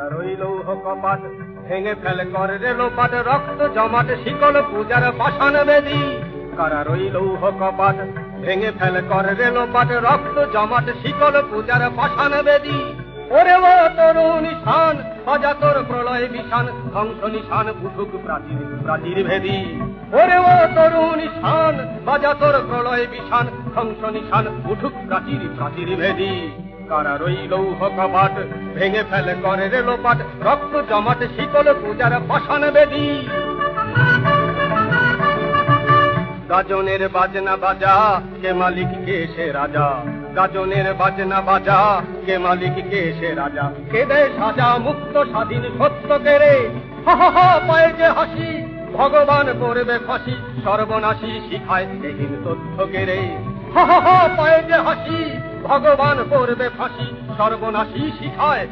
কারা রইল কপাট ভেঙে ফেলে করে রে লোপাট, রক্ত জমাট, শিকল পূজার পাষাণ বেদি কারা রইল কপাট ভেঙে ফেলে করে রে লোপাট, রক্ত জমাট, শিকল পূজার পাষাণ বেদি ওরে ও তরুণ নিশান বাজা তোর প্রলয় বিশান ধ্বংস নিশান, উঠুক প্রাচীর প্রাচীর ভেদি। ওরে ও তরুণ নিশান বাজা তোর প্রলয় বিশান ধ্বংস নিশান, উঠুক প্রাচীর প্রাচীর ভেদি। কারা রইল কপাট ভেঙে ফেলে করে রে লোপাট। রক্ত জমাট শীতল পূজার পাষাণ বেদি। গাজনের বাজনা বাজা, কে মালিক, কে সে রাজা? গাজনের বাজনা বাজা, কে মালিক, কে সে রাজা? কে দেয় সাজা মুক্ত স্বাধীন সত্য কেড়ে পায়ে যে হাসি, ভগবান করবে ফাঁসি। সর্বনাশী শিখায় এহীন তথ্য কেড়ে পায়ে যে হাসি ভগবান করবে ফাঁসি সর্বনাশী শিখায়।